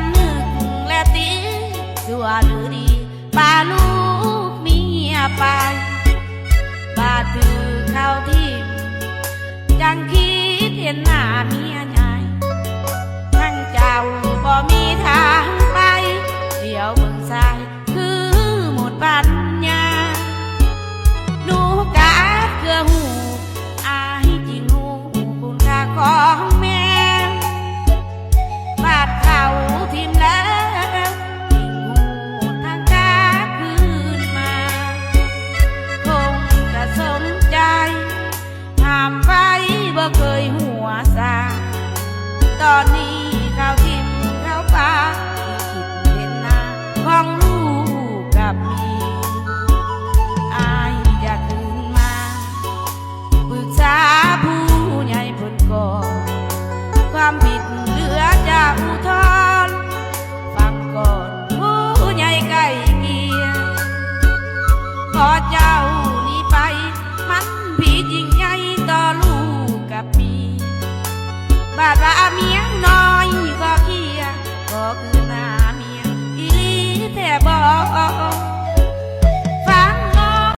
ำนึกและตีสัวหรือดีป่าลูกเมียไปบาถือเข้าที่จังคิดเห็นหน้าเมียใหญ่ทั้งเจ้าบ่มีทาง อเจ้านี้ไป มันผิดยิ่งใหญ่ต่อลูกกับมีบารมี